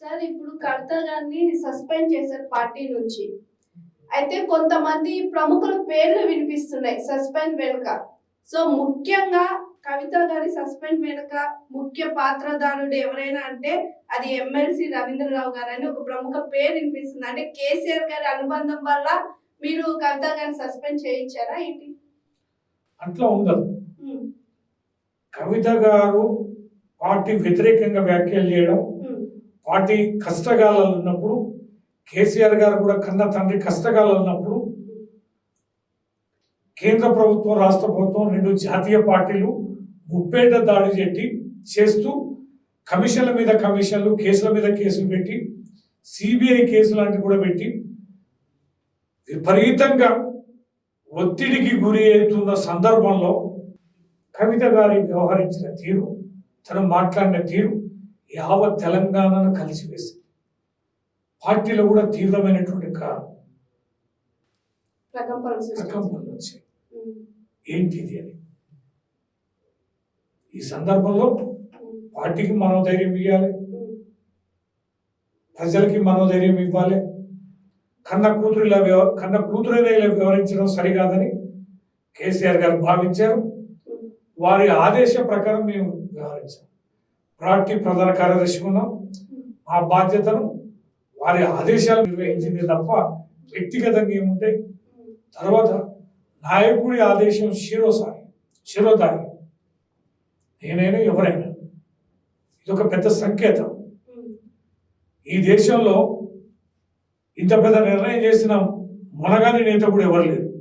Sir ఇప్పుడు కవిత గారిని suspend చేశారు పార్టీ నుంచి. అయితే కొంతమంది ప్రముఖుల పేర్లు వినిపిస్తున్నాయి సస్పెండ్ వెనుక. సో ముఖ్యంగా కవిత గారి సస్పెండ్ వెనుక ముఖ్య పాత్రధారుడు ఎవరైనా అంటే అది ఎమ్మెల్సీ రవీంద్రరావు గారు అని ఒక ప్రముఖ పేరు వినిపిస్తుంది. అంటే కేసీఆర్ గారి అనుబంధం వల్ల మీరు కవిత గారిని సస్పెండ్ చేయించారా ఏంటి? అట్లా ఉండదు. కవిత గారు పార్టీ వ్యతిరేకంగా వ్యాఖ్యలు చేయడం పార్టీ కష్టకాలాలు ఉన్నప్పుడు కేసీఆర్ గారు కూడా కన్న తండ్రి కష్టకాలాలు ఉన్నప్పుడు కేంద్ర ప్రభుత్వం రాష్ట్ర ప్రభుత్వం రెండు జాతీయ పార్టీలు ముప్పేట దాడి చేసి చేస్తూ కమిషన్ల మీద కమిషన్లు కేసుల మీద కేసులు పెట్టి సిబిఐ కేసు లాంటివి కూడా పెట్టి విపరీతంగా ఒత్తిడికి గురి అవుతున్న సందర్భంలో కవిత గారి వ్యవహరించిన తీరు తను మాట్లాడిన తీరు యావత్ తెలంగాణను కలిసివేసింది. పార్టీలో కూడా తీవ్రమైనటువంటి ప్రకంపనలు వచ్చాయి. ఏంటిది అని? ఈ సందర్భంలో పార్టీకి మనోధైర్యం ఇవ్వాలి. ప్రజలకి మనోధైర్యం ఇవ్వాలి. కన్న కూతురు ఇలా వ్యవ కన్న కూతురైనా ఇలా వ్యవహరించడం సరికాదని కేసీఆర్ గారు భావించారు. వారి ఆదేశ ప్రకారం మేము వ్యవహరించాం. ప్రాక్టీ ప్రధాన కార్యదర్శి ఉన్నాం. మా బాధ్యతను వారి ఆదేశాలు నిర్వహించింది తప్ప వ్యక్తిగతంగా ఏముంటాయి? తర్వాత నాయకుడి ఆదేశం శిరోసారి శిరోధారి. నేనైనా ఎవరైనా. ఇది ఒక పెద్ద సంకేతం. ఈ దేశంలో ఇంత పెద్ద నిర్ణయం చేసిన మునగాని నేత కూడా ఎవరు లేరు.